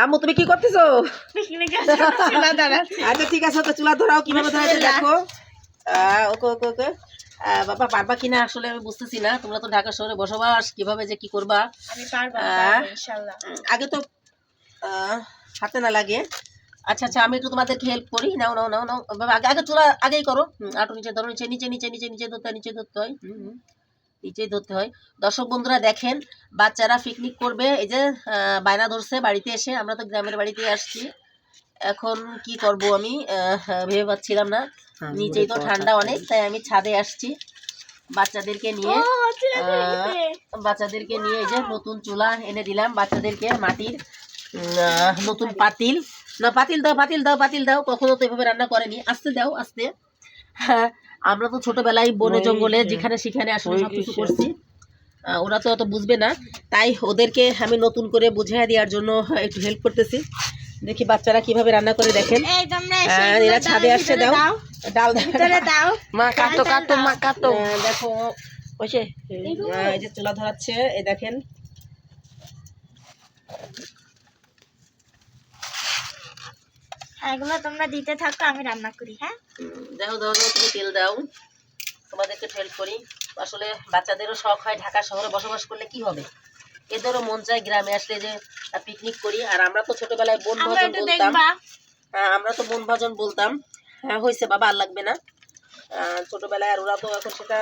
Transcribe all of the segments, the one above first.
আম্মু তুমি কি করতেছো? আচ্ছা ঠিক আছে তো চুলা ধরাও কীভাবে ধরাচ্ছে দেখো। ওকে ওকে ওকে। বাবা পারবা কিনা? আসলে আমি বুঝতেছি না। তোমরা তো ঢাকা শহরে বসবাস কীভাবে যে কি করবা? আগে তো আহ, হাতে না লাগে। আচ্ছা আচ্ছা আমি একটু তোমাদেরকে হেল্প করি। নাও নাও নাও নাও। বাবা, আগে আগে চুলা আগেই করো। আটু নিচে ধরো নিচে নিচে নিচে নিচে নিচে ধরতে নিচে ধরতে হয়। হুম, হুম। নিচেই ধরতে হয়। দর্শক বন্ধুরা দেখেন বাচ্চারা পিকনিক করবে। এই যে বায়না ধরছে বাড়িতে এসে আমরা তো গ্রামের বাড়িতে আসছি। এখন কি করব আমি? ভেবে পাচ্ছিলাম না। নিচেই তো ঠান্ডা অনেক তাই আমি ছাদে আসছি। বাচ্চাদেরকে নিয়ে। বাচ্চাদেরকে নিয়ে এই যে নতুন চুলা এনে দিলাম। বাচ্চাদেরকে মাটির নতুন পাতিল। না পাতিল দাও পাতিল দাও পাতিল দাও। কখনো তো এভাবে রান্না করেনি। আস্তে দাও আস্তে। হ্যাঁ আমরা তো ছোটবেলায় বনে জঙ্গলে যেখানে সেখানে আসলে সব কিছু করছি। আহ, ওরা তো অত বুঝবে না। তাই ওদেরকে আমি নতুন করে বুঝিয়ে দেওয়ার জন্য একটু হেল্প করতেছি। দেখি বাচ্চারা কীভাবে রান্না করে দেখেন। এরা ছাদে আসছে দাও। ডাল দাও। ভিতরে দাও। মা কাটো কাটো মা কাটো। দেখো এই যে চুলা ধরাচ্ছে এই দেখেন। এগুলো তোমরা দিতে থাকো আমি রান্না করি হ্যাঁ? উম, দাও দাও তুমি তেল দাও। তোমাদেরকে হেল্প করি। আসলে বাচ্চাদেরও শখ হয় ঢাকা শহরে বসবাস করলে কি হবে? এদেরও মন চায় গ্রামে আসলে যে পিকনিক করি। আর আমরা তো ছোটবেলায় বন আমরা ভজন বলতাম। দেখবা। হ্যাঁ, আমরা তো বন ভজন বলতাম। হ্যাঁ হয়েছে বাবা আর লাগবে না। ছোটবেলায় আর ওরা তো এখন সেটা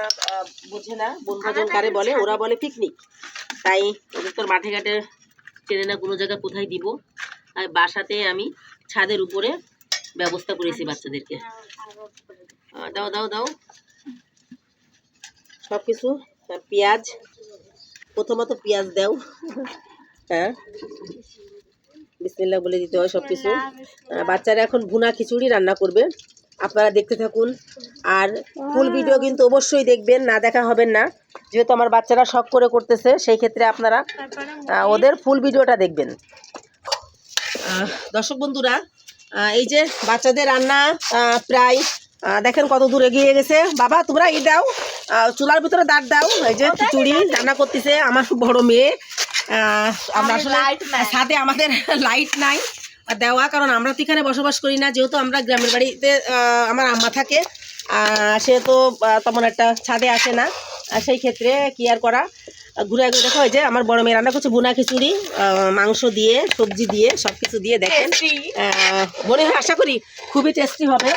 বুঝে না। বন ভজন কারে বলে? ওরা বলে পিকনিক তাই ওদের তোর মাঠে ঘাটে চেনে না কোনো জায়গা কোথায় দিব। আর বাসাতে আমি ছাদের উপরে ব্যবস্থা করেছি বাচ্চাদেরকে। দাও দাও দাও। সব কিছু পেঁয়াজ। প্রথমত পেঁয়াজ দাও। হ্যাঁ। বিসমিল্লাহ বলে দিতে হয় সব কিছু বাচ্চারা এখন ভুনা খিচুড়ি রান্না করবে। আপনারা দেখতে থাকুন। আর ফুল ভিডিও কিন্তু অবশ্যই দেখবেন, না দেখা হবেন না। যেহেতু আমার বাচ্চারা শখ করে করতেছে, সেই ক্ষেত্রে আপনারা ওদের ফুল ভিডিওটা দেখবেন। দর্শক বন্ধুরা এই যে বাচ্চাদের রান্না প্রায় দেখেন কত দূর এগিয়ে গেছে। বাবা তোমরা এই দাও চুলার ভিতরে দাঁত দাও এই যে খিচুড়ি রান্না করতেছে আমার বড় মেয়ে। আমরা আসলে সাথে আমাদের লাইট নাই দেওয়া কারণ আমরা তো এখানে বসবাস করি না। যেহেতু আমরা গ্রামের বাড়িতে আমার আম্মা থাকে সে তো তেমন একটা ছাদে আসে না। সেই ক্ষেত্রে কি আর করা? ঘুরে ঘুরে দেখো এই যে আমার বড় মেয়ে রান্না করছে ভুনা খিচুড়ি মাংস দিয়ে সবজি দিয়ে সব কিছু দিয়ে দেখেন। মনে হয় আশা করি খুবই টেস্টি হবে।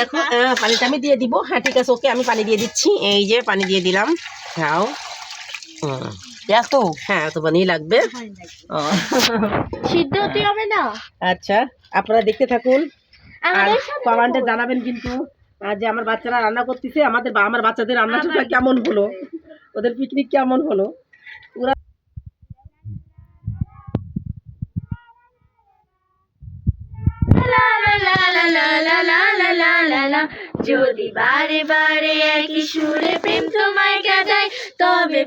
দেখো পানিটা আমি দিয়ে দিব। হ্যাঁ ঠিক আছে ওকে আমি পানি দিয়ে দিচ্ছি। এই যে পানি দিয়ে দিলাম। খাও। হুম, এত হ্যাঁ তো পানি লাগবে। সিদ্ধ হতে হবে না? আচ্ছা আপনারা দেখতে থাকুন। আর কমেন্টে জানাবেন কিন্তু যে আমার বাচ্চারা রান্না করতেছে আমাদের বা আমার বাচ্চাদের রান্নাটা কেমন হলো? ওদের পিকনিক কেমন হলো? যদি বারে বারে একই সুরে প্রেম তোমায় তবে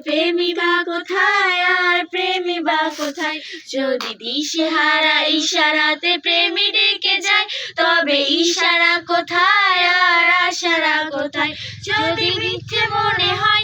কোথায় আর প্রেমী বা কোথায়? যদি দিশে হারা ইশারাতে প্রেমী ডেকে যায়, তবে ইশারা কোথায় আর আশারা কোথায়? যদি মিথ্যে মনে হয়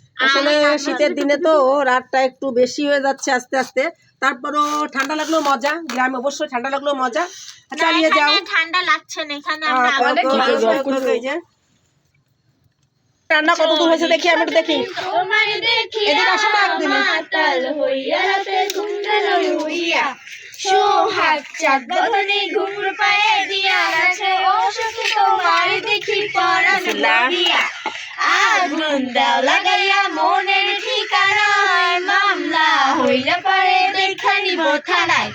আসলে শীতের দিনে তো রাতটা একটু বেশি হয়ে যাচ্ছে আস্তে আস্তে। তারপরও ঠান্ডা লাগলেও মজা গ্রামে অবশ্যই ঠান্ডা লাগলেও মজা। চালিয়ে যাও। ঠান্ডা লাগছে না এখানে আমরা। রান্না কত দূর হয়েছে দেখি আমি দেখি। তোমার এদিকে আসো না একদিন। মাতাল হইয়া রাতে ঘুমটাল হইয়া সোহাগ চাঁদ বদনে ঘুমর পায়ে দিয়া আছে ও সখী তোমার দেখি পরাণ বিসমিল্লাহ। দিয়া আগুন দাও লাগাইয়া মনের ঠিকানা মামলা হইলে পারে দেখা নিব থানায়।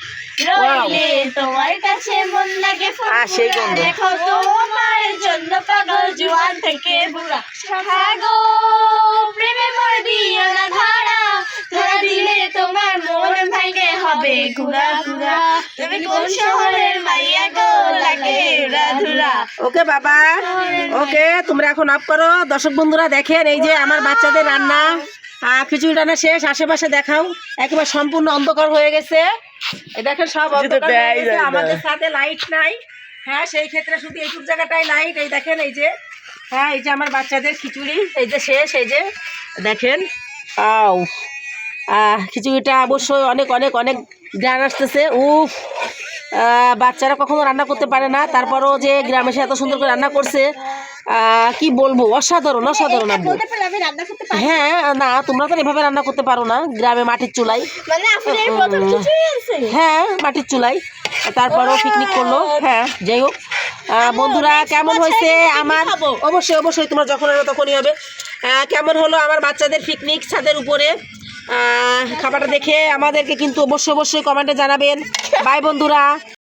রইলে তোমার কাছে মন লাগে। দেখো তোমার জন্য পাগল জোয়ান থেকে বুড়া। সাগো প্রেমে মর দিও হবে ঘুরা ঘুরা। তুমি কোন শহরের মাইয়া গো? লাগে রাধুরা ওকে বাবা। ওকে তোমরা এখন অফ করো। দর্শক বন্ধুরা দেখেন এই যে আমার বাচ্চাদের রান্না। খিচুড়ি রান্না শেষ আশেপাশে দেখাও। একেবারে সম্পূর্ণ অন্ধকার হয়ে গেছে। এই দেখেন সব অন্ধকার হয়ে গেছে। আমাদের সাথে লাইট নাই। হ্যাঁ সেই ক্ষেত্রে শুধু এইটুক জায়গাটাই লাইট এই দেখেন এই যে। হ্যাঁ এই যে আমার বাচ্চাদের খিচুড়ি। এই যে শেষ এই যে। দেখেন আও আহ, খিচুড়িটা অবশ্যই অনেক অনেক অনেক গান আসতেছে। উফ বাচ্চারা কখনো রান্না করতে পারে না। তারপরও যে গ্রামে এসে এত সুন্দর করে রান্না করছে কি বলব? অসাধারণ অসাধারণ আব্বু। হ্যাঁ না তোমরা তো এভাবে রান্না করতে পারো না। গ্রামে মাটির চুলাই। মানে হ্যাঁ মাটির চুলাই। তারপরও পিকনিক করল। হ্যাঁ যাই হোক। বন্ধুরা কেমন হয়েছে আমার? অবশ্যই অবশ্যই তোমরা যখন তখনই হবে। কেমন হলো আমার বাচ্চাদের পিকনিক ছাদের উপরে? খাবারটা দেখে আমাদেরকে কিন্তু অবশ্যই অবশ্যই কমেন্টে জানাবেন। বাই বন্ধুরা।